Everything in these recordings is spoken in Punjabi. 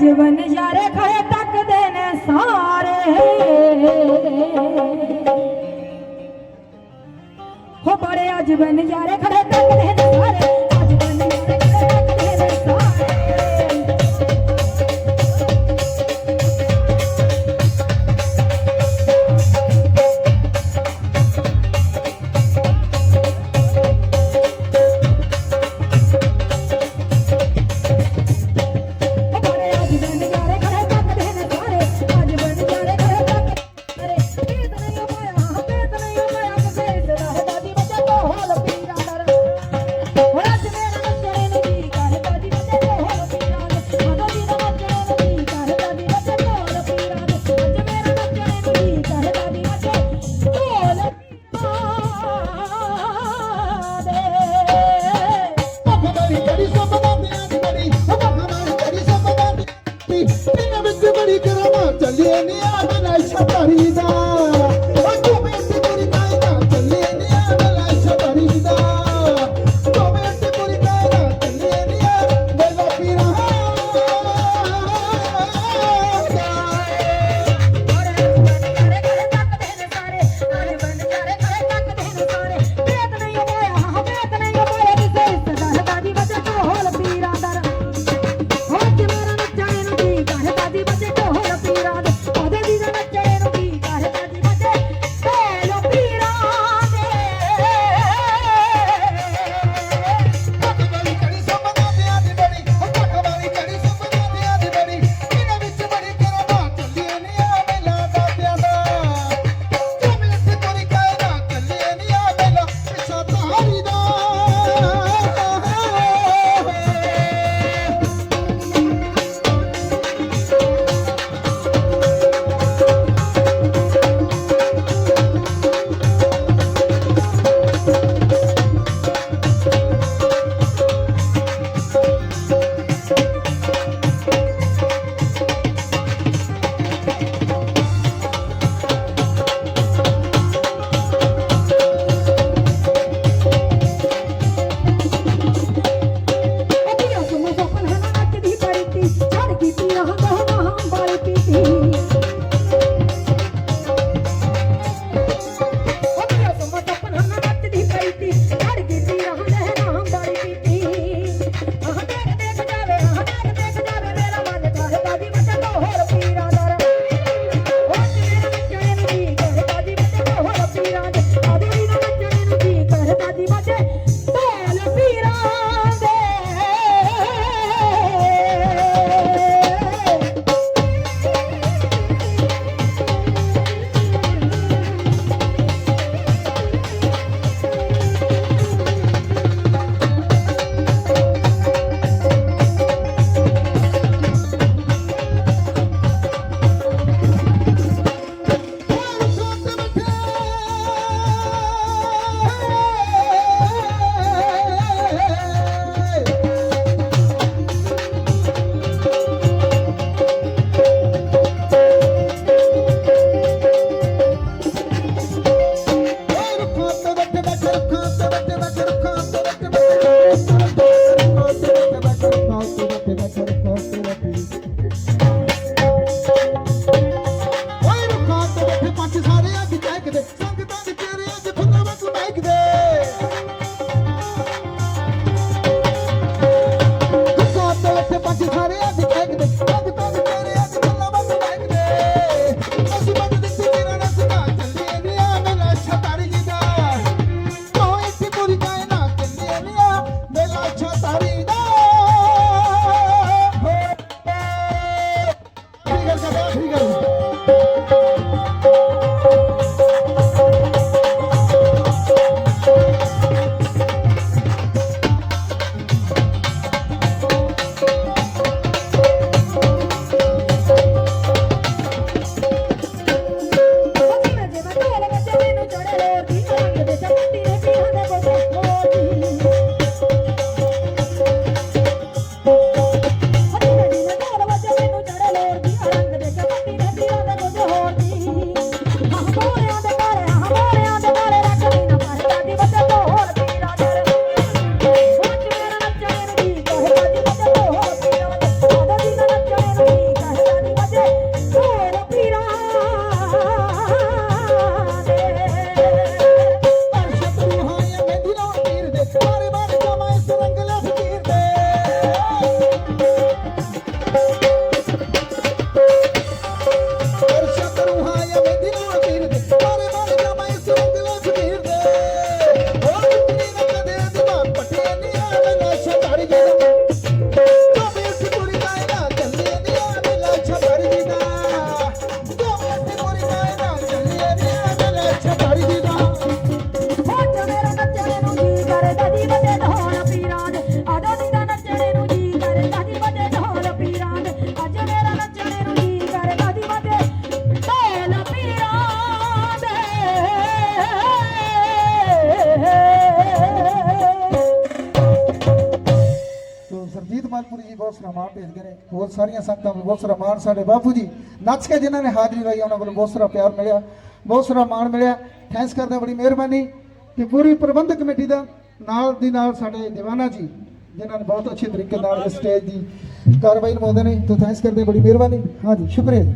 ਜੀਵਨ ਯਾਰੇ ਖੜੇ ਤੱਕਦੇ ਨੇ ਸਾਰੇ। ਹੋ ਬੜੇ ਜੀਵਨ ਯਾਰੇ ਖੜੇ ਤੱਕਦੇ ਨੇ ਸਾਰੇ। ਸੋ ਸਰਜੀਤ ਮਾਲਪੁਰੀ ਜੀ ਬਹੁਤ ਸਨਮਾਨ ਭੇਜਦੇ ਨੇ। ਬਹੁਤ ਸਾਰੀਆਂ ਸੰਗਤਾਂ ਨੂੰ ਬਹੁਤ ਸਨਮਾਨ ਸਾਡੇ ਬਾਪੂ ਜੀ। ਨੱਚ ਕੇ ਜਿਨ੍ਹਾਂ ਨੇ ਹਾਜ਼ਰੀ ਲਾਈ, ਉਹਨਾਂ ਵੱਲੋਂ ਬਹੁਤ ਸਾਰਾ ਪਿਆਰ ਮਿਲਿਆ, ਬਹੁਤ ਸਾਰਾ ਮਾਣ ਮਿਲਿਆ। ਥੈਂਕਸ ਕਰਦਾ ਬੜੀ ਮਿਹਰਬਾਨੀ। ਤੇ ਪੂਰੀ ਪ੍ਰਬੰਧਕ ਕਮੇਟੀ ਦਾ ਨਾਲ ਦੀ ਨਾਲ ਸਾਡੇ ਦੀਵਾਨਾ ਜੀ, ਜਿਨ੍ਹਾਂ ਨੇ ਬਹੁਤ ਅੱਛੇ ਤਰੀਕੇ ਨਾਲ ਇਸ ਸਟੇਜ ਦੀ ਕਾਰਵਾਈ ਨਿਭਾਉਂਦੇ ਨੇ, ਤੋਂ ਥੈਂਕਸ ਕਰਦੇ ਬੜੀ ਮਿਹਰਬਾਨੀ। ਹਾਂਜੀ ਸ਼ੁਕਰੀਆ ਜੀ।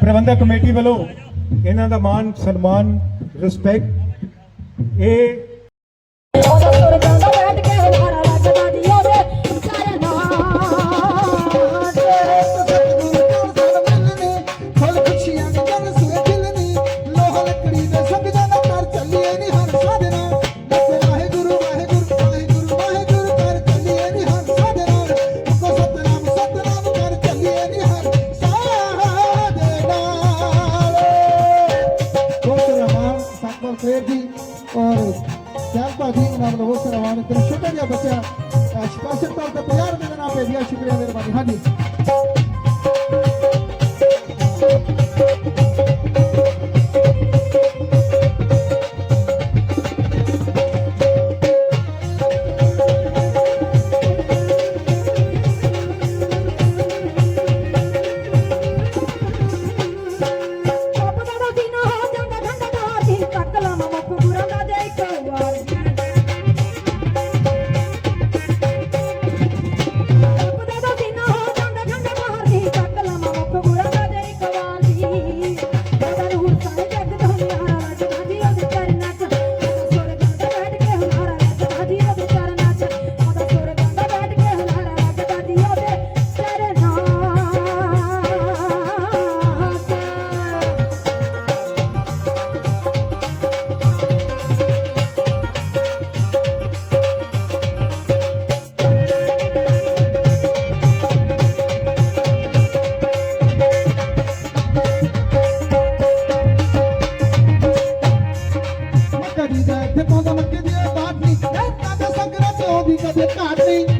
ਪ੍ਰਬੰਧਕ ਕਮੇਟੀ ਵੱਲੋਂ ਇਹਨਾਂ ਦਾ ਮਾਨ ਸਨਮਾਨ ਰਿਸਪੈਕਟ ਇਹ ਉਹਦਾ ਮੱਕੇ ਦੀ ਬਾਤ ਨਹੀਂ। ਮੈਂ ਸੰਗਰਾ ਤੇ ਉਹਦੀ ਕਦੇ ਘਾਟ ਨਹੀਂ।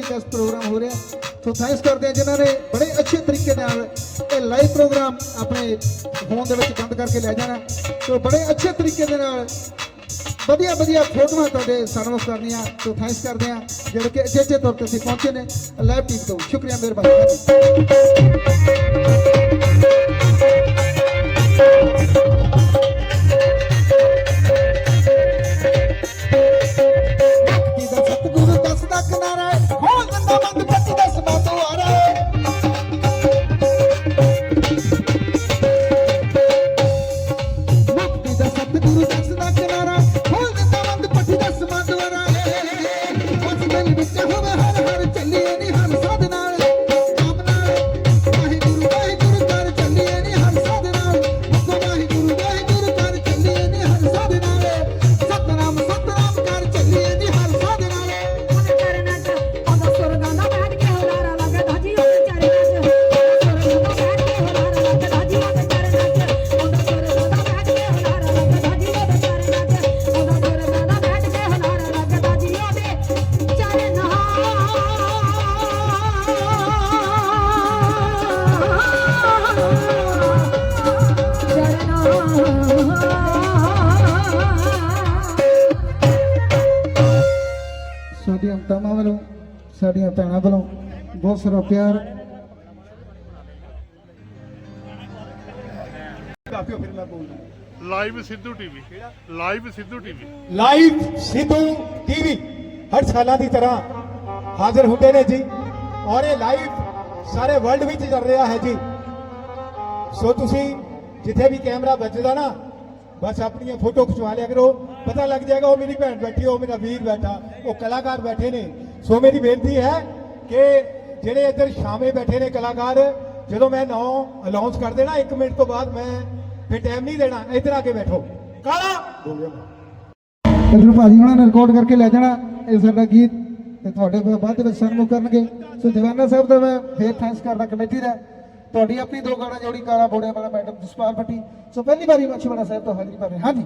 ਟੈਲੀਕਾਸਟ ਪ੍ਰੋਗਰਾਮ ਹੋ ਰਿਹਾ। ਸੋ ਥੈਂਕਸ ਕਰਦੇ ਆ ਜਿਨ੍ਹਾਂ ਨੇ ਬੜੇ ਅੱਛੇ ਤਰੀਕੇ ਨਾਲ ਇਹ ਲਾਈਵ ਪ੍ਰੋਗਰਾਮ ਆਪਣੇ ਫੋਨ ਦੇ ਵਿੱਚ ਬੰਦ ਕਰਕੇ ਲੈ ਜਾਣਾ। ਸੋ ਬੜੇ ਅੱਛੇ ਤਰੀਕੇ ਦੇ ਨਾਲ ਵਧੀਆ ਵਧੀਆ ਫੋਟੋਆਂ ਤੁਹਾਡੇ ਸਰਵਿਸ ਕਰਨੀਆਂ ਸੋ ਥੈਂਕਸ ਕਰਦੇ ਆ ਜਿਹੜੇ ਕਿ ਅੱਛੇ ਅੱਛੇ ਤੌਰ ਤੇ ਅਸੀਂ ਪਹੁੰਚੇ ਨੇ। ਲਾਈਵ ਟੀਮ ਤੋਂ ਸ਼ੁਕਰੀਆ, ਮਿਹਰਬਾਨੀ। ਸਾਡੀਆਂ ਮਾਤਾਵਾਂ ਵੱਲੋਂ ਸਾਡੀਆਂ ਭੈਣਾਂ ਵੱਲੋਂ ਬਹੁਤ ਸਾਰਾ ਪਿਆਰ। Live Sidhu TV live Sidhu TV live Sidhu TV ਹਰ ਸਾਲਾਂ ਦੀ ਤਰ੍ਹਾਂ ਹਾਜ਼ਰ ਹੁੰਦੇ ਨੇ ਜੀ। ਔਰ ਇਹ ਲਾਈਵ ਸਾਰੇ ਵਰਲਡ ਵਿੱਚ ਚੱਲ ਰਿਹਾ ਹੈ ਜੀ। ਸੋ ਤੁਸੀਂ ਜਿੱਥੇ ਵੀ ਕੈਮਰਾ ਵੱਜਦਾ ਨਾ ਬਸ ਆਪਣੀਆਂ ਫੋਟੋ ਖਿਚਵਾ ਲਿਆ ਕਰੋ। ਪਤਾ ਲੱਗ ਜਾਏਗਾ ਉਹ ਮੇਰੀ ਭੈਣ ਬੈਠੀ ਉਹ ਮੇਰਾ ਵੀਰ ਬੈਠਾ। ਉਹ ਕਲਾਕਾਰ ਬੈਠੇ ਨੇ। ਸੋ ਮੇਰੀ ਬੇਨਤੀ ਹੈ ਕਿ ਜਿਹੜੇ ਇੱਧਰ ਸ਼ਾਮੇ ਬੈਠੇ ਨੇ ਕਲਾਕਾਰ, ਜਦੋਂ ਮੈਂ ਨਾਂ ਅਨਾਉਂਸ ਕਰ ਦੇਣਾ 1 ਮਿੰਟ ਤੋਂ ਬਾਅਦ ਮੈਂ ਫਿਰ ਟਾਈਮ ਨਹੀਂ ਦੇਣਾ। ਇੱਧਰ ਆ ਕੇ ਬੈਠੋ। ਕਾਲਾ! ਬੋਲਿਓ ਭਾਜੀ, ਉਹਨਾਂ ਨੇ ਰਿਕਾਰਡ ਕਰਕੇ ਲੈ ਜਾਣਾ। ਇਹ ਸਾਡਾ ਗੀਤ ਤੇ ਤੁਹਾਡੇ ਕੋਲ ਬਾਅਦ ਵਿੱਚ ਸਾਨੂੰ ਕਰਨਗੇ। ਸੋ ਦੀਵਾਨਾ ਸਾਹਿਬ ਦਾ ਮੈਂ ਫੇਰ ਥੈਂਕਸ ਕਰਦਾ, ਕਮੇਟੀ ਦਾ। ਤੁਹਾਡੀ ਆਪਣੀ ਦੋ ਗਾਣਾ ਜੋੜੀ ਕਾਲਾ ਬੋੜਿਆ ਵਾਲਾ ਮੈਡਮ ਜਸਪਾਲ ਭੱਟੀ। ਸੋ ਪਹਿਲੀ ਵਾਰੀ ਮੱਛੀਵਾੜਾ ਸਾਹਿਬ ਤੋਂ ਹਾਜ਼ਰੀ ਭਰ ਰਹੇ ਹਾਂਜੀ।